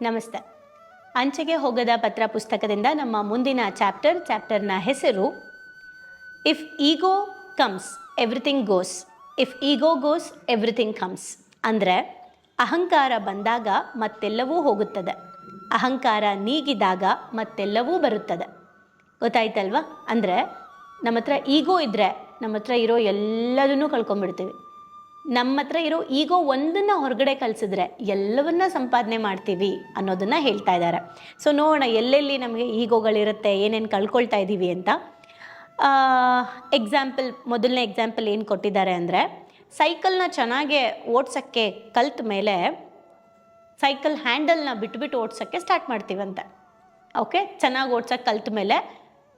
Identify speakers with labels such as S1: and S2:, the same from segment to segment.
S1: ನಮಸ್ತೆ. ಅಂಚೆಗೆ ಹೋಗದ ಪತ್ರ ಪುಸ್ತಕದಿಂದ ನಮ್ಮ ಮುಂದಿನ ಚಾಪ್ಟರ್, ಚಾಪ್ಟರ್ನ ಹೆಸರು if ego comes everything goes if ego goes everything comes ಅಂದರೆ, ಅಹಂಕಾರ ಬಂದಾಗ ಮತ್ತೆಲ್ಲವೂ ಹೋಗುತ್ತದೆ. ಅಹಂಕಾರ ನೀಗಿದಾಗ ಮತ್ತೆಲ್ಲವೂ ಬರುತ್ತದೆ. ಗೊತ್ತಾಯ್ತಲ್ವಾ? ಅಂದರೆ, ನಮ್ಮ ಹತ್ರ ಈಗೋ ಇದ್ದರೆ ನಮ್ಮ ಹತ್ರ ಇರೋ ಎಲ್ಲದನ್ನೂ ಕಳ್ಕೊಂಬಿಡ್ತೀವಿ ನಮ್ಮ ಹತ್ರ ಇರೋ ಈಗೋ ಒಂದನ್ನು ಹೊರಗಡೆ ಕಲ್ಸಿದ್ರೆ ಎಲ್ಲವನ್ನ ಸಂಪಾದನೆ ಮಾಡ್ತೀವಿ ಅನ್ನೋದನ್ನು ಹೇಳ್ತಾ ಇದ್ದಾರೆ. ಸೊ ನೋಡೋಣ ಎಲ್ಲೆಲ್ಲಿ ನಮಗೆ ಈಗೋಗಳಿರುತ್ತೆ, ಏನೇನು ಕಳ್ಕೊಳ್ತಾ ಇದ್ದೀವಿ ಅಂತ. ಎಕ್ಸಾಂಪಲ್ ಮೊದಲನೇ ಎಕ್ಸಾಂಪಲ್ ಏನು ಕೊಟ್ಟಿದ್ದಾರೆ ಅಂದರೆ ಸೈಕಲ್ನ ಚೆನ್ನಾಗೆ ಓಡ್ಸೋಕ್ಕೆ ಕಲ್ತ ಮೇಲೆ ಸೈಕಲ್ ಹ್ಯಾಂಡಲ್ನ ಬಿಟ್ಬಿಟ್ಟು ಓಡ್ಸೋಕ್ಕೆ ಸ್ಟಾರ್ಟ್ ಮಾಡ್ತೀವಂತೆ. ಓಕೆ ಚೆನ್ನಾಗಿ ಓಡ್ಸೋಕ್ಕೆ ಕಲ್ತ ಮೇಲೆ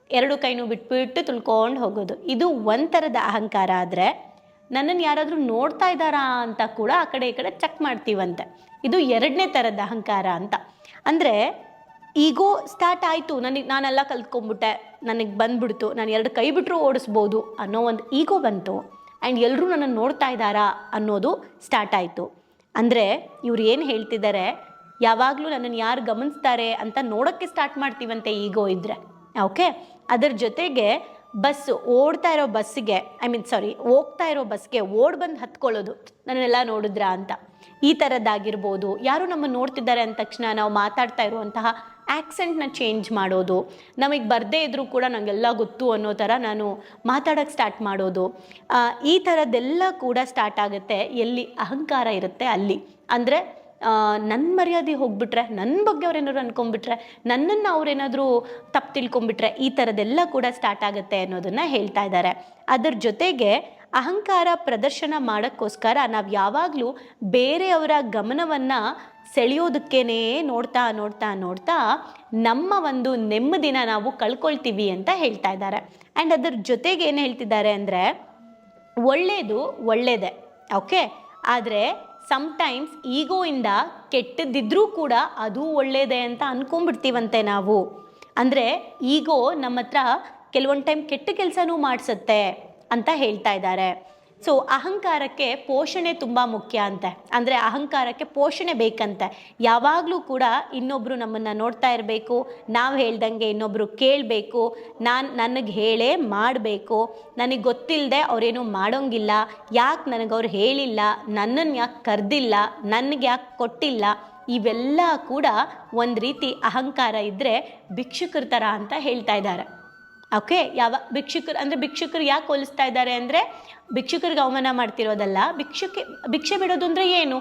S1: ಎರಡು ಕೈನೂ ಬಿಟ್ಬಿಟ್ಟು ತುಳ್ಕೊಂಡು ಹೋಗೋದು. ಇದು ಒಂಥರದ ಅಹಂಕಾರ ಆದರೆ ನನ್ನನ್ನು ಯಾರಾದರೂ ನೋಡ್ತಾ ಇದ್ದಾರಾ ಅಂತ ಕೂಡ ಆ ಕಡೆ ಈ ಕಡೆ ಚೆಕ್ ಮಾಡ್ತೀವಂತೆ. ಇದು ಎರಡನೇ ಥರದ ಅಹಂಕಾರ ಅಂತ. ಅಂದರೆ, ಈಗೋ ಸ್ಟಾರ್ಟ್ ಆಯಿತು. ನನಗೆ, ನಾನೆಲ್ಲ ಕಲ್ತ್ಕೊಂಡ್ಬಿಟ್ಟೆ ನನಗೆ ಬಂದ್ಬಿಡ್ತು. ನಾನು ಎರಡು ಕೈ ಬಿಟ್ಟರು ಓಡಿಸ್ಬೋದು ಅನ್ನೋ ಒಂದು ಈಗೋ ಬಂತು. ಆ್ಯಂಡ್ ಎಲ್ಲರೂ ನನ್ನನ್ನು ನೋಡ್ತಾ ಇದ್ದಾರಾ ಅನ್ನೋದು ಸ್ಟಾರ್ಟ್ ಆಯಿತು. ಅಂದರೆ, ಇವ್ರು ಏನು ಹೇಳ್ತಿದ್ದಾರೆ? ಯಾವಾಗಲೂ ನನ್ನನ್ನು ಯಾರು ಗಮನಿಸ್ತಾರೆ ಅಂತ ನೋಡೋಕ್ಕೆ ಸ್ಟಾರ್ಟ್ ಮಾಡ್ತೀವಂತೆ ಈಗೋ ಇದ್ದರೆ ಓಕೆ ಅದರ ಜೊತೆಗೆ ಬಸ್ ಓಡ್ತಾ ಇರೋ ಬಸ್ಸಿಗೆ ಐ ಮೀನ್ ಸಾರಿ ಹೋಗ್ತಾ ಇರೋ ಬಸ್ಗೆ ಓಡ್ ಬಂದು ಹತ್ಕೊಳ್ಳೋದು ನನ್ನೆಲ್ಲ ನೋಡಿದ್ರಾ ಅಂತ. ಈ ಥರದ್ದಾಗಿರ್ಬೋದು ಯಾರು ನಮ್ಮನ್ನು ನೋಡ್ತಿದ್ದಾರೆ ಅಂದ ತಕ್ಷಣ ನಾವು ಮಾತಾಡ್ತಾ ಇರುವಂತಹ ಆ್ಯಕ್ಸೆಂಟ್ನ ಚೇಂಜ್ ಮಾಡೋದು, ನಮಗೆ ಬರದೇ ಇದ್ದರೂ ಕೂಡ ನನಗೆಲ್ಲ ಗೊತ್ತು ಅನ್ನೋ ಥರ ನಾನು ಮಾತಾಡೋಕ್ಕೆ ಸ್ಟಾರ್ಟ್ ಮಾಡೋದು. ಈ ಥರದ್ದೆಲ್ಲ ಕೂಡ ಸ್ಟಾರ್ಟ್ ಆಗುತ್ತೆ ಎಲ್ಲಿ ಅಹಂಕಾರ ಇರುತ್ತೆ ಅಲ್ಲಿ. ಅಂದರೆ ನನ್ನ ಮರ್ಯಾದೆ ಹೋಗ್ಬಿಟ್ರೆ ನನ್ನ ಬಗ್ಗೆ ಅವ್ರೇನಾದ್ರು ಅನ್ಕೊಂಡ್ಬಿಟ್ರೆ, ನನ್ನನ್ನು ಅವ್ರೇನಾದರೂ ತಪ್ಪು ತಿಳ್ಕೊಂಬಿಟ್ರೆ ಈ ಥರದ್ದೆಲ್ಲ ಕೂಡ ಸ್ಟಾರ್ಟ್ ಆಗುತ್ತೆ ಅನ್ನೋದನ್ನು ಹೇಳ್ತಾ ಇದ್ದಾರೆ ಅದರ ಜೊತೆಗೆ ಅಹಂಕಾರ ಪ್ರದರ್ಶನ ಮಾಡೋಕ್ಕೋಸ್ಕರ ನಾವು ಯಾವಾಗಲೂ ಬೇರೆಯವರ ಗಮನವನ್ನು ಸೆಳೆಯೋದಕ್ಕೇನೆ ನೋಡ್ತಾ ನೋಡ್ತಾ ನೋಡ್ತಾ ನಮ್ಮ ಒಂದು ನೆಮ್ಮದಿನ ನಾವು ಕಳ್ಕೊಳ್ತೀವಿ ಅಂತ ಹೇಳ್ತಾ ಇದ್ದಾರೆ ಆ್ಯಂಡ್ ಅದರ ಜೊತೆಗೆ ಏನು ಹೇಳ್ತಿದ್ದಾರೆ ಅಂದರೆ ಒಳ್ಳೆಯದು ಒಳ್ಳೆಯದೇ ಓಕೆ ಆದರೆ ಸಮ್ಟೈಮ್ಸ್ ಈಗೋಯಿಂದ ಕೆಟ್ಟದಿದ್ರೂ ಕೂಡ ಅದು ಒಳ್ಳೆಯದೇ ಅಂತ ಅನ್ಕೊಂಡ್ಬಿಡ್ತೀವಂತೆ ನಾವು. ಅಂದರೆ ಈಗೋ ನಮ್ಮ ಹತ್ರ ಕೆಲವೊಂದು ಟೈಮ್ ಕೆಟ್ಟ ಕೆಲಸನೂ ಮಾಡಿಸುತ್ತೆ ಅಂತ ಹೇಳ್ತಾ ಇದ್ದಾರೆ. ಸೊ ಅಹಂಕಾರಕ್ಕೆ ಪೋಷಣೆ ತುಂಬ ಮುಖ್ಯ ಅಂತೆ. ಅಂದರೆ ಅಹಂಕಾರಕ್ಕೆ ಪೋಷಣೆ ಬೇಕಂತೆ. ಯಾವಾಗಲೂ ಕೂಡ ಇನ್ನೊಬ್ಬರು ನಮ್ಮನ್ನು ನೋಡ್ತಾ ಇರಬೇಕು, ನಾವು ಹೇಳ್ದಂಗೆ ಇನ್ನೊಬ್ಬರು ಕೇಳಬೇಕು, ನಾನು ನನಗೆ ಹೇಳೇ ಮಾಡಬೇಕು. ನನಗೆ ಗೊತ್ತಿಲ್ಲದೆ ಅವರೇನು ಮಾಡೋಂಗಿಲ್ಲ. ಯಾಕೆ ನನಗೆ ಅವ್ರು ಹೇಳಿಲ್ಲ? ನನ್ನನ್ನು ಯಾಕೆ ಕರೆದಿಲ್ಲ? ನನಗೆ ಯಾಕೆ ಕೊಟ್ಟಿಲ್ಲ? ಇವೆಲ್ಲ ಕೂಡ ಒಂದು ರೀತಿ ಅಹಂಕಾರ ಇದ್ದರೆ ಭಿಕ್ಷುಕರ ಅಂತ ಹೇಳ್ತಾ ಇದ್ದಾರೆ. ಓಕೆ ಯಾವ ಭಿಕ್ಷುಕರು, ಅಂದರೆ ಭಿಕ್ಷುಕರು ಯಾಕೆ ಹೋಲಿಸ್ತಾ ಇದ್ದಾರೆ ಅಂದರೆ ಭಿಕ್ಷುಕರಿಗೆ ಅವಮಾನ ಮಾಡ್ತಿರೋದಲ್ಲ, ಭಿಕ್ಷುಕೆ, ಭಿಕ್ಷೆ ಬಿಡೋದು ಅಂದರೆ ಏನು?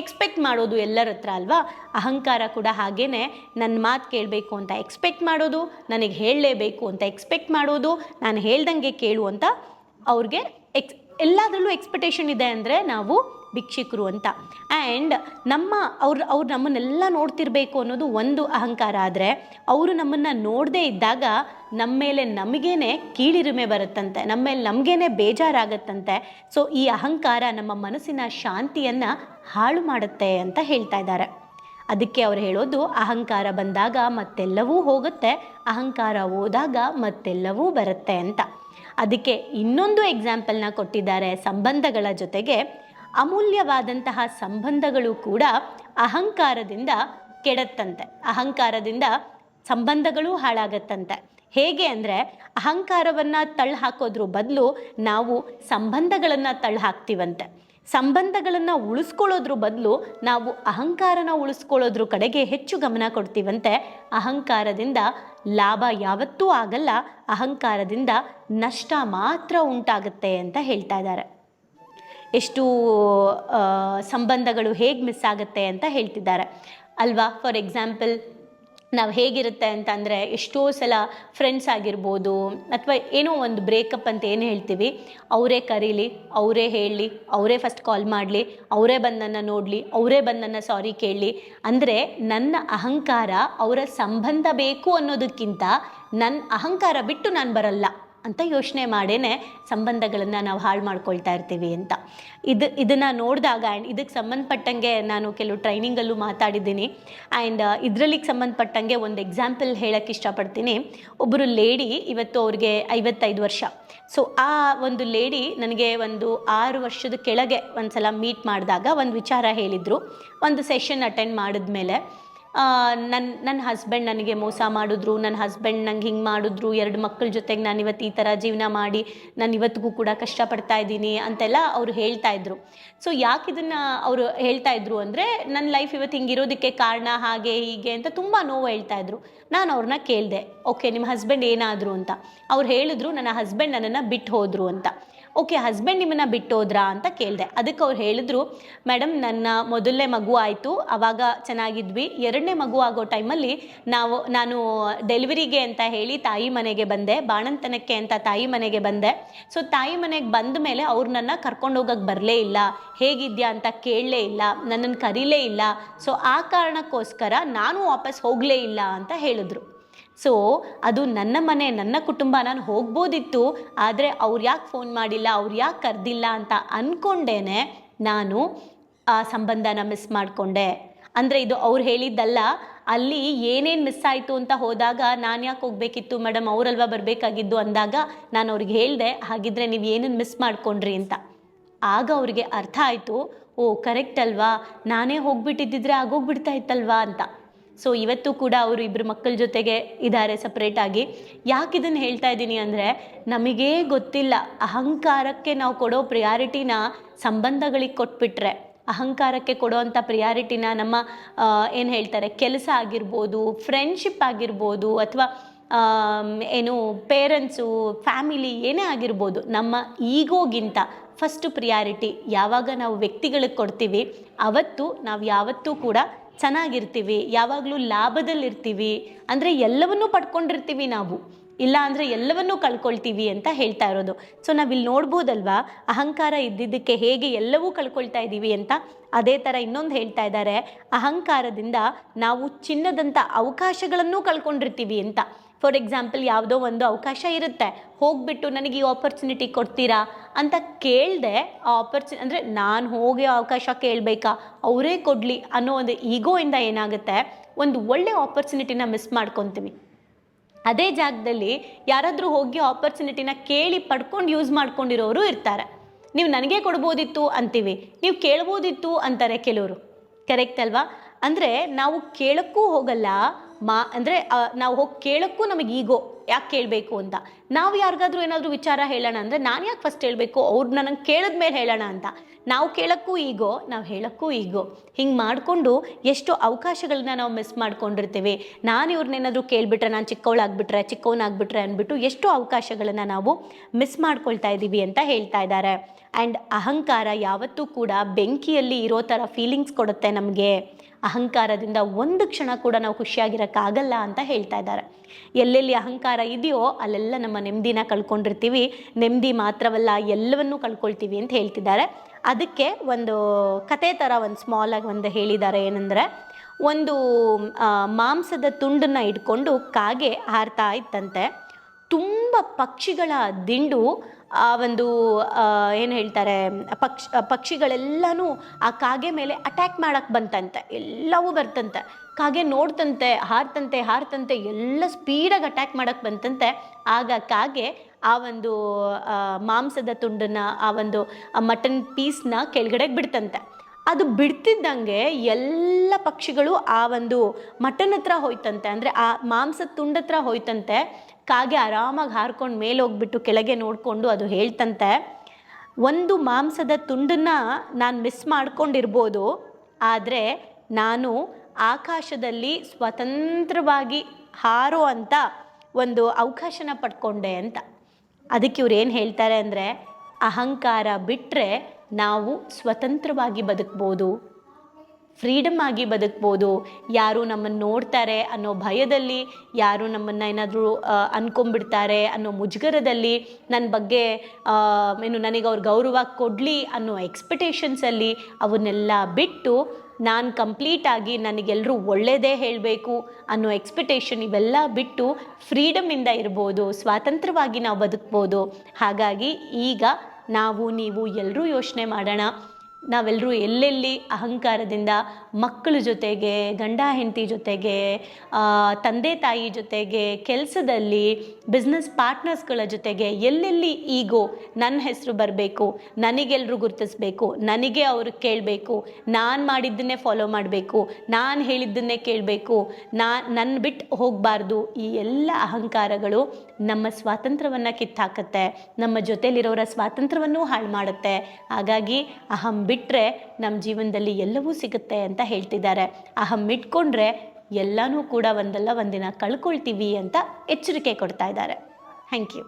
S1: ಎಕ್ಸ್ಪೆಕ್ಟ್ ಮಾಡೋದು ಎಲ್ಲರ ಹತ್ರ ಅಲ್ವಾ? ಅಹಂಕಾರ ಕೂಡ ಹಾಗೇನೆ ನನ್ನ ಮಾತು ಕೇಳಬೇಕು ಅಂತ ಎಕ್ಸ್ಪೆಕ್ಟ್ ಮಾಡೋದು, ನನಗೆ ಹೇಳಲೇಬೇಕು ಅಂತ ಎಕ್ಸ್ಪೆಕ್ಟ್ ಮಾಡೋದು, ನಾನು ಹೇಳ್ದಂಗೆ ಕೇಳು ಅಂತ ಅವ್ರಿಗೆ ಎಕ್ಸ್ ಎಲ್ಲದರಲ್ಲೂ ಎಕ್ಸ್ಪೆಕ್ಟೇಷನ್ ಇದೆ ಅಂದರೆ ನಾವು ಭಿಕ್ಷುಕರು ಅಂತ. ಆ್ಯಂಡ್ ನಮ್ಮ ಅವ್ರು ಅವ್ರು ನಮ್ಮನ್ನೆಲ್ಲ ನೋಡ್ತಿರ್ಬೇಕು ಅನ್ನೋದು ಒಂದು ಅಹಂಕಾರ ಆದರೆ ಅವರು ನಮ್ಮನ್ನು ನೋಡದೇ ಇದ್ದಾಗ ನಮ್ಮ ಮೇಲೆ ನಮಗೇನೆ ಕೀಳಿರಿಮೆ ಬರುತ್ತಂತೆ, ನಮ್ಮ ಮೇಲೆ ನಮಗೇನೆ ಬೇಜಾರಾಗತ್ತಂತೆ. ಸೊ ಈ ಅಹಂಕಾರ ನಮ್ಮ ಮನಸ್ಸಿನ ಶಾಂತಿಯನ್ನು ಹಾಳು ಮಾಡುತ್ತೆ ಅಂತ ಹೇಳ್ತಾ ಇದ್ದಾರೆ. ಅದಕ್ಕೆ ಅವ್ರು ಹೇಳೋದು ಅಹಂಕಾರ ಬಂದಾಗ ಮತ್ತೆಲ್ಲವೂ ಹೋಗುತ್ತೆ, ಅಹಂಕಾರ ಹೋದಾಗ ಮತ್ತೆಲ್ಲವೂ ಬರುತ್ತೆ ಅಂತ. ಅದಕ್ಕೆ ಇನ್ನೊಂದು ಎಕ್ಸಾಂಪಲ್ನ ಕೊಟ್ಟಿದ್ದಾರೆ ಸಂಬಂಧಗಳ ಜೊತೆಗೆ. ಅಮೂಲ್ಯವಾದಂತಹ ಸಂಬಂಧಗಳು ಕೂಡ ಅಹಂಕಾರದಿಂದ ಕೆಡತ್ತಂತೆ. ಅಹಂಕಾರದಿಂದ ಸಂಬಂಧಗಳು ಹಾಳಾಗತ್ತಂತೆ. ಹೇಗೆ ಅಂದರೆ, ಅಹಂಕಾರವನ್ನು ತಳ್ಳಿ ಹಾಕೋದ್ರ ಬದಲು ನಾವು ಸಂಬಂಧಗಳನ್ನು ತಳ್ಳಿ ಹಾಕ್ತೀವಂತೆ. ಸಂಬಂಧಗಳನ್ನು ಉಳಿಸ್ಕೊಳ್ಳೋದ್ರ ಬದಲು ನಾವು ಅಹಂಕಾರನ ಉಳಿಸ್ಕೊಳ್ಳೋದ್ರ ಕಡೆಗೆ ಹೆಚ್ಚು ಗಮನ ಕೊಡ್ತೀವಂತೆ. ಅಹಂಕಾರದಿಂದ ಲಾಭ ಯಾವತ್ತೂ ಆಗಲ್ಲ, ಅಹಂಕಾರದಿಂದ ನಷ್ಟ ಮಾತ್ರ ಉಂಟಾಗುತ್ತೆ ಅಂತ ಹೇಳ್ತಾ ಇದ್ದಾರೆ. ಎಷ್ಟು ಸಂಬಂಧಗಳು ಹೇಗೆ ಮಿಸ್ ಆಗುತ್ತೆ ಅಂತ ಹೇಳ್ತಿದ್ದಾರೆ. ಅಲ್ವಾ? ಫಾರ್ ಎಕ್ಸಾಂಪಲ್ ನಾವು ಹೇಗಿರುತ್ತೆ ಅಂತಂದರೆ ಎಷ್ಟೋ ಸಲ ಫ್ರೆಂಡ್ಸ್ ಆಗಿರ್ಬೋದು ಅಥವಾ ಏನೋ ಒಂದು ಬ್ರೇಕಪ್ ಅಂತ ಏನು ಹೇಳ್ತೀವಿ, ಅವರೇ ಕರೀಲಿ, ಅವರೇ ಹೇಳಲಿ, ಅವರೇ ಫಸ್ಟ್ ಕಾಲ್ ಮಾಡಲಿ, ಅವರೇ ಬಂದು ನನ್ನ ನೋಡಲಿ, ಅವರೇ ಬಂದು ನನ್ನ ಸಾರಿ ಕೇಳಲಿ. ಅಂದರೆ ನನ್ನ ಅಹಂಕಾರ ಅವರ ಸಂಬಂಧ ಬೇಕು ಅನ್ನೋದಕ್ಕಿಂತ ನನ್ನ ಅಹಂಕಾರ ಬಿಟ್ಟು ನಾನು ಬರಲ್ಲ. ಅಂತ ಯೋಚನೆ ಮಾಡೇನೆ ಸಂಬಂಧಗಳನ್ನು ನಾವು ಹಾಳು ಮಾಡ್ಕೊಳ್ತಾ ಇರ್ತೀವಿ ಅಂತ. ಇದು, ಇದನ್ನು ನೋಡಿದಾಗ ಆ್ಯಂಡ್ ಇದಕ್ಕೆ ಸಂಬಂಧಪಟ್ಟಂಗೆ ನಾನು ಕೆಲವು ಟ್ರೈನಿಂಗಲ್ಲೂ ಮಾತಾಡಿದ್ದೀನಿ. ಆ್ಯಂಡ್ ಇದರಲ್ಲಿ ಸಂಬಂಧಪಟ್ಟಂಗೆ ಒಂದು ಎಕ್ಸಾಂಪಲ್ ಹೇಳೋಕ್ಕೆ ಇಷ್ಟಪಡ್ತೀನಿ. ಒಬ್ಬರು ಲೇಡಿ ಇವತ್ತು ಅವ್ರಿಗೆ ಐವತ್ತೈದು ವರ್ಷ. ಸೊ ಆ ಒಂದು ಲೇಡಿ ನನಗೆ ಒಂದು ಆರು ವರ್ಷದ ಕೆಳಗೆ ಒಂದು ಸಲ ಮೀಟ್ ಮಾಡಿದಾಗ ಒಂದು ವಿಚಾರ ಹೇಳಿದರು. ಒಂದು ಸೆಷನ್ ಅಟೆಂಡ್ ಮಾಡಿದ್ಮೇಲೆ. ನನ್ನ ನನ್ನ ಹಸ್ಬೆಂಡ್ ನನಗೆ ಮೋಸ ಮಾಡಿದ್ರು ನನ್ನ ಹಸ್ಬೆಂಡ್ ನಂಗೆ ಹಿಂಗೆ ಮಾಡಿದ್ರು, ಎರಡು ಮಕ್ಕಳ ಜೊತೆಗೆ ನಾನು ಇವತ್ತು ಈ ಥರ ಜೀವನ ಮಾಡಿ, ನಾನು ಇವತ್ತಿಗೂ ಕೂಡ ಕಷ್ಟಪಡ್ತಾ ಇದ್ದೀನಿ ಅಂತೆಲ್ಲ ಅವರು ಹೇಳ್ತಾ ಇದ್ರು. ಸೊ ಯಾಕೆ ಇದನ್ನು ಅವರು ಹೇಳ್ತಾ ಇದ್ರು ಅಂದರೆ ನನ್ನ ಲೈಫ್ ಇವತ್ತು ಹಿಂಗಿರೋದಕ್ಕೆ ಕಾರಣ, ಹಾಗೆ, ಹೀಗೆ ಅಂತ ತುಂಬ ನೋವು ಹೇಳ್ತಾ ಇದ್ರು. ನಾನು ಅವ್ರನ್ನ ಕೇಳಿದೆ ಓಕೆ ನಿಮ್ಮ ಹಸ್ಬೆಂಡ್ ಏನಾದರು ಅಂತ. ಅವ್ರು ಹೇಳಿದ್ರು, ನನ್ನ ಹಸ್ಬೆಂಡ್ ನನ್ನನ್ನು ಬಿಟ್ಟು ಹೋದರು ಅಂತ. ಓಕೆ ಹಸ್ಬೆಂಡ್ ನಿಮ್ಮನ್ನ ಬಿಟ್ಟು ಹೋದ್ರಾ ಅಂತ ಕೇಳಿದೆ. ಅದಕ್ಕೆ ಅವ್ರು ಹೇಳಿದ್ರು ಮೇಡಮ್ ನನ್ನ ಮೊದಲನೇ ಮಗು ಆಯಿತು ಆವಾಗ ಚೆನ್ನಾಗಿದ್ವಿ. ಎರಡನೇ ಮಗು ಆಗೋ ಟೈಮಲ್ಲಿ ನಾವು, ನಾನು ಡೆಲಿವರಿಗೆ ಅಂತ ಹೇಳಿ ತಾಯಿ ಮನೆಗೆ ಬಂದೆ, ಬಾಣಂತನಕ್ಕೆ ಅಂತ ತಾಯಿ ಮನೆಗೆ ಬಂದೆ. ಸೊ ತಾಯಿ ಮನೆಗೆ ಬಂದ ಮೇಲೆ ಅವ್ರು ನನ್ನ ಕರ್ಕೊಂಡೋಗಕ್ಕೆ ಬರಲೇ ಇಲ್ಲ. ಹೇಗಿದ್ಯಾ ಅಂತ ಕೇಳಲೇ ಇಲ್ಲ ನನ್ನನ್ನು ಕರೀಲೇ ಇಲ್ಲ. ಸೊ ಆ ಕಾರಣಕ್ಕೋಸ್ಕರ ನಾನು ವಾಪಸ್ ಹೋಗಲೇ ಇಲ್ಲ ಅಂತ ಹೇಳಿದ್ರು. ಸೊ ಅದು ನನ್ನ ಮನೆ, ನನ್ನ ಕುಟುಂಬ, ನಾನು ಹೋಗ್ಬೋದಿತ್ತು, ಆದರೆ ಅವ್ರು ಯಾಕೆ ಫೋನ್ ಮಾಡಿಲ್ಲ, ಅವ್ರು ಯಾಕೆ ಕರೆದಿಲ್ಲ ಅಂತ ಅಂದ್ಕೊಂಡೇನೆ ನಾನು ಆ ಸಂಬಂಧನ ಮಿಸ್ ಮಾಡಿಕೊಂಡೆ. ಅಂದರೆ ಇದು ಅವ್ರು ಹೇಳಿದ್ದಲ್ಲ, ಅಲ್ಲಿ ಏನೇನು ಮಿಸ್ ಆಯಿತು ಅಂತ ಹೋದಾಗ ನಾನು ಯಾಕೆ ಹೋಗಬೇಕಿತ್ತು ಮೇಡಮ್ ಅವರಲ್ವಾ ಬರಬೇಕಾಗಿದ್ದು ಅಂದಾಗ ನಾನು ಅವ್ರಿಗೆ ಹೇಳಿದೆ, ಹಾಗಿದ್ರೆ ನೀವು ಏನನ್ನು ಮಿಸ್ ಮಾಡ್ಕೊಂಡ್ರಿ ಅಂತ. ಆಗ ಅವ್ರಿಗೆ ಅರ್ಥ ಆಯಿತು, ಓ ಕರೆಕ್ಟ್ ಅಲ್ವಾ? ನಾನೇ ಹೋಗ್ಬಿಟ್ಟಿದ್ದಿದ್ರೆ ಆಗೋಗ್ಬಿಡ್ತಾ ಇತ್ತಲ್ವಾ? ಅಂತ. ಸೊ ಇವತ್ತು ಕೂಡ ಅವರು ಇಬ್ಬರು ಮಕ್ಕಳ ಜೊತೆಗೆ ಇದ್ದಾರೆ ಸಪ್ರೇಟಾಗಿ ಯಾಕೆ ಇದನ್ನು ಹೇಳ್ತಾ ಇದ್ದೀನಿ ಅಂದರೆ, ನಮಗೇ ಗೊತ್ತಿಲ್ಲ, ಅಹಂಕಾರಕ್ಕೆ ನಾವು ಕೊಡೋ ಪ್ರಿಯಾರಿಟಿನ ಸಂಬಂಧಗಳಿಗೆ ಕೊಟ್ಬಿಟ್ರೆ, ಅಹಂಕಾರಕ್ಕೆ ಕೊಡುವಂಥ ಪ್ರಿಯಾರಿಟಿನ ನಮ್ಮ ಏನು ಹೇಳ್ತಾರೆ, ಕೆಲಸ ಆಗಿರ್ಬೋದು ಫ್ರೆಂಡ್ಶಿಪ್ ಆಗಿರ್ಬೋದು, ಅಥವಾ ಏನು ಪೇರೆಂಟ್ಸು ಫ್ಯಾಮಿಲಿ ಏನೇ ಆಗಿರ್ಬೋದು, ನಮ್ಮ ಈಗೋಗಿಂತ ಫಸ್ಟ್ ಪ್ರಿಯಾರಿಟಿ ಯಾವಾಗ ನಾವು ವ್ಯಕ್ತಿಗಳಿಗೆ ಕೊಡ್ತೀವಿ, ಅವತ್ತು ನಾವು ಯಾವತ್ತೂ ಕೂಡ ಚೆನ್ನಾಗಿರ್ತೀವಿ, ಯಾವಾಗಲೂ ಲಾಭದಲ್ಲಿರ್ತೀವಿ, ಅಂದರೆ ಎಲ್ಲವನ್ನೂ ಪಡ್ಕೊಂಡಿರ್ತೀವಿ ನಾವು. ಇಲ್ಲ ಅಂದರೆ ಎಲ್ಲವನ್ನೂ ಕಳ್ಕೊಳ್ತೀವಿ ಅಂತ ಹೇಳ್ತಾ ಇರೋದು. ಸೊ ನಾವಿಲ್ಲಿ ನೋಡ್ಬೋದಲ್ವಾ, ಅಹಂಕಾರ ಇದ್ದಿದ್ದಕ್ಕೆ ಹೇಗೆ ಎಲ್ಲವೂ ಕಳ್ಕೊಳ್ತಾ ಇದ್ದೀವಿ ಅಂತ? ಅದೇ ಥರ ಇನ್ನೊಂದು ಹೇಳ್ತಾ ಇದ್ದಾರೆ, ಅಹಂಕಾರದಿಂದ ನಾವು ಚಿನ್ನದಂಥ ಅವಕಾಶಗಳನ್ನು ಕಳ್ಕೊಂಡಿರ್ತೀವಿ ಅಂತ. ಫಾರ್ ಎಕ್ಸಾಂಪಲ್ ಯಾವುದೋ ಒಂದು ಅವಕಾಶ ಇರುತ್ತೆ. ಹೋಗ್ಬಿಟ್ಟು ನನಗೆ ಈ ಆಪರ್ಚುನಿಟಿ ಕೊಡ್ತೀರಾ? ಅಂತ ಕೇಳದೆ ಆ ಆಪರ್ಚು ಅಂದರೆ ನಾನು ಹೋಗಿ ಅವಕಾಶ ಕೇಳಬೇಕಾ? ಅವರೇ ಕೊಡಲಿ ಅನ್ನೋ ಒಂದು ಈಗೋಯಿಂದ ಏನಾಗುತ್ತೆ? ಒಂದು ಒಳ್ಳೆ ಆಪರ್ಚುನಿಟಿನ ಮಿಸ್ ಮಾಡ್ಕೊತೀವಿ. ಅದೇ ಜಾಗದಲ್ಲಿ ಯಾರಾದರೂ ಹೋಗಿ ಆಪರ್ಚುನಿಟಿನ ಕೇಳಿ ಪಡ್ಕೊಂಡು ಯೂಸ್ ಮಾಡ್ಕೊಂಡಿರೋರು ಇರ್ತಾರೆ. ನೀವು ನನಗೆ ಕೊಡ್ಬೋದಿತ್ತು ಅಂತೀವಿ. ನೀವು ಕೇಳ್ಬೋದಿತ್ತು ಅಂತಾರೆ ಕೆಲವರು. ಕರೆಕ್ಟ್ ಅಲ್ವಾ? ಅಂದರೆ ನಾವು ಕೇಳೋಕ್ಕೂ ಹೋಗಲ್ಲ, ಮಾ, ಅಂದರೆ ನಾವು ಹೋಗಿ ಕೇಳೋಕ್ಕೂ ನಮಗೆ ಈಗೋ ಯಾಕೆ ಕೇಳಬೇಕು ಅಂತ? ನಾವು ಯಾರಿಗಾದ್ರೂ ಏನಾದರೂ ವಿಚಾರ ಹೇಳೋಣ ಅಂದರೆ ನಾನು ಯಾಕೆ ಫಸ್ಟ್ ಹೇಳಬೇಕು? ಅವ್ರು ನನಗೆ ಕೇಳಿದ ಮೇಲೆ ಹೇಳೋಣ ಅಂತ. ನಾವು ಕೇಳೋಕ್ಕೂ ಈಗೋ, ನಾವು ಹೇಳೋಕ್ಕೂ ಈಗೋ. ಹಿಂಗೆ ಮಾಡಿಕೊಂಡು ಎಷ್ಟು ಅವಕಾಶಗಳನ್ನ ನಾವು ಮಿಸ್ ಮಾಡ್ಕೊಂಡಿರ್ತೀವಿ. ನಾನು ಇವ್ರನ್ನೇನಾದರೂ ಕೇಳಿಬಿಟ್ರೆ, ನಾನು ಚಿಕ್ಕವಳಾಗ್ಬಿಟ್ರೆ ಚಿಕ್ಕವನಾಗ್ಬಿಟ್ರೆ ಅಂದ್ಬಿಟ್ಟು ಎಷ್ಟು ಅವಕಾಶಗಳನ್ನು ನಾವು ಮಿಸ್ ಮಾಡ್ಕೊಳ್ತಾ ಇದ್ದೀವಿ ಅಂತ ಹೇಳ್ತಾ ಇದ್ದಾರೆ ಆ್ಯಂಡ್ ಅಹಂಕಾರ ಯಾವತ್ತೂ ಕೂಡ ಬೆಂಕಿಯಲ್ಲಿ ಇರೋ ಥರ ಫೀಲಿಂಗ್ಸ್ ಕೊಡುತ್ತೆ ನಮಗೆ. ಅಹಂಕಾರದಿಂದ ಒಂದು ಕ್ಷಣ ಕೂಡ ನಾವು ಖುಷಿಯಾಗಿರೋಕ್ಕಾಗಲ್ಲ ಅಂತ ಹೇಳ್ತಾ ಇದ್ದಾರೆ. ಎಲ್ಲೆಲ್ಲಿ ಅಹಂಕಾರ ಇದೆಯೋ ಅಲ್ಲೆಲ್ಲ ನಮ್ಮ ನೆಮ್ಮದಿನ ಕಳ್ಕೊಂಡಿರ್ತೀವಿ. ನೆಮ್ಮದಿ ಮಾತ್ರವಲ್ಲ, ಎಲ್ಲವನ್ನೂ ಕಳ್ಕೊಳ್ತೀವಿ ಅಂತ ಹೇಳ್ತಿದ್ದಾರೆ. ಅದಕ್ಕೆ ಒಂದು ಕತೆ ಥರ ಒಂದು ಸ್ಮಾಲಾಗಿ ಒಂದು ಹೇಳಿದ್ದಾರೆ ಏನಂದರೆ, ಒಂದು ಮಾಂಸದ ತುಂಡನ್ನು ಇಟ್ಕೊಂಡು ಕಾಗೆ ಹಾರ್ತಾ ಇತ್ತಂತೆ. ತುಂಬ ಪಕ್ಷಿಗಳ ದಿಂಡು ಆ ಒಂದು ಏನು ಹೇಳ್ತಾರೆ, ಪಕ್ಷ, ಪಕ್ಷಿಗಳೆಲ್ಲನೂ ಆ ಕಾಗೆ ಮೇಲೆ ಅಟ್ಯಾಕ್ ಮಾಡಕ್ಕೆ ಬಂತಂತೆ. ಎಲ್ಲವೂ ಬರ್ತಂತೆ. ಕಾಗೆ ನೋಡ್ತಂತೆ, ಹಾರ್ತಂತೆ ಹಾರ್ತಂತೆ, ಎಲ್ಲ ಸ್ಪೀಡಾಗಿ ಅಟ್ಯಾಕ್ ಮಾಡಕ್ಕೆ ಬಂತಂತೆ. ಆಗ ಕಾಗೆ ಆ ಒಂದು ಮಾಂಸದ ತುಂಡನ್ನ, ಆ ಒಂದು ಮಟನ್ ಪೀಸ್ನ ಕೆಳಗಡೆಗೆ ಬಿಡ್ತಂತೆ. ಅದು ಬಿಡ್ತಿದ್ದಂಗೆ ಎಲ್ಲ ಪಕ್ಷಿಗಳು ಆ ಒಂದು ಮಟನ್ ಹತ್ರ ಹೋಯ್ತಂತೆ. ಅಂದರೆ ಆ ಮಾಂಸದ ತುಂಡ ಹತ್ರ ಹೋಯ್ತಂತೆ. ಕಾಗೆ ಆರಾಮಾಗಿ ಹಾರ್ಕೊಂಡು ಮೇಲೆ ಹೋಗ್ಬಿಟ್ಟು ಕೆಳಗೆ ನೋಡಿಕೊಂಡು ಅದು ಹೇಳ್ತಂತೆ. ಒಂದು ಮಾಂಸದ ತುಂಡನ್ನ ನಾನು ಮಿಸ್ ಮಾಡ್ಕೊಂಡಿರ್ಬೋದು. ಆದರೆ ನಾನು ಆಕಾಶದಲ್ಲಿ ಸ್ವತಂತ್ರವಾಗಿ ಹಾರೋ ಅಂತ ಒಂದು ಅವಕಾಶನ ಪಡ್ಕೊಂಡೆ ಅಂತ. ಅದಕ್ಕೆ ಇವ್ರು ಏನು ಹೇಳ್ತಾರೆ ಅಂದರೆ, ಅಹಂಕಾರ ಬಿಟ್ಟರೆ ನಾವು ಸ್ವತಂತ್ರವಾಗಿ ಬದುಕ್ಬೋದು. ಫ್ರೀಡಮ್ ಆಗಿ ಬದುಕ್ಬೋದು. ಯಾರು ನಮ್ಮನ್ನು ನೋಡ್ತಾರೆ ಅನ್ನೋ ಭಯದಲ್ಲಿ, ಯಾರು ನಮ್ಮನ್ನು ಏನಾದರೂ ಅನ್ಕೊಂಬಿಡ್ತಾರೆ ಅನ್ನೋ ಮುಜುಗರದಲ್ಲಿ ನನ್ನ ಬಗ್ಗೆ ಏನು ನನಗೆ ಅವ್ರು ಗೌರವ ಕೊಡಲಿ ಅನ್ನೋ ಎಕ್ಸ್ಪೆಕ್ಟೇಷನ್ಸಲ್ಲಿ ಅವನ್ನೆಲ್ಲ ಬಿಟ್ಟು ನಾನು ಕಂಪ್ಲೀಟಾಗಿ ನನಗೆಲ್ಲರೂ ಒಳ್ಳೆಯದೇ ಹೇಳಬೇಕು ಅನ್ನೋ ಎಕ್ಸ್ಪೆಕ್ಟೇಷನ್ ಇವೆಲ್ಲ ಬಿಟ್ಟು ಫ್ರೀಡಮಿಂದ ಇರ್ಬೋದು, ಸ್ವಾತಂತ್ರ್ಯವಾಗಿ ನಾವು ಬದುಕ್ಬೋದು. ಹಾಗಾಗಿ ಈಗ ನಾವು ನೀವು ಎಲ್ಲರೂ ಯೋಚನೆ ಮಾಡೋಣ. ನಾವೆಲ್ಲರೂ ಎಲ್ಲೆಲ್ಲಿ ಅಹಂಕಾರದಿಂದ ಮಕ್ಕಳ ಜೊತೆಗೆ, ಗಂಡ ಹೆಂಡತಿ ಜೊತೆಗೆ ತಂದೆ ತಾಯಿ ಜೊತೆಗೆ, ಕೆಲಸದಲ್ಲಿ ಬಿಸ್ನೆಸ್ ಪಾರ್ಟ್ನರ್ಸ್ಗಳ ಜೊತೆಗೆ ಎಲ್ಲೆಲ್ಲಿ ಈಗೋ ನನ್ನ ಹೆಸರು ಬರಬೇಕು ನನಗೆಲ್ಲರೂ ಗುರುತಿಸ್ಬೇಕು, ನನಗೆ ಅವರು ಕೇಳಬೇಕು, ನಾನು ಮಾಡಿದ್ದನ್ನೇ ಫಾಲೋ ಮಾಡಬೇಕು, ನಾನು ಹೇಳಿದ್ದನ್ನೇ ಕೇಳಬೇಕು, ನಾ ನನ್ನ ಬಿಟ್ಟು ಹೋಗಬಾರ್ದು, ಈ ಎಲ್ಲ ಅಹಂಕಾರಗಳು ನಮ್ಮ ಸ್ವಾತಂತ್ರ್ಯವನ್ನು ಕಿತ್ತಾಕತ್ತೆ, ನಮ್ಮ ಜೊತೆಲಿರೋರ ಸ್ವಾತಂತ್ರ್ಯವನ್ನು ಹಾಳು ಮಾಡುತ್ತೆ ಹಾಗಾಗಿ ಅಹಂ ಬಿಟ್ಟರೆ ನಮ್ಮ ಜೀವನದಲ್ಲಿ ಎಲ್ಲವೂ ಸಿಗುತ್ತೆ ಅಂತ ಹೇಳ್ತಿದ್ದಾರೆ. ಅಹಂ ಇಟ್ಕೊಂಡ್ರೆ ಎಲ್ಲನೂ ಕೂಡ ಒಂದಲ್ಲ, ಒಂದಿನ ಕಳ್ಕೊಳ್ತೀವಿ ಅಂತ ಎಚ್ಚರಿಕೆ ಕೊಡ್ತಾ ಇದ್ದಾರೆ. Thank you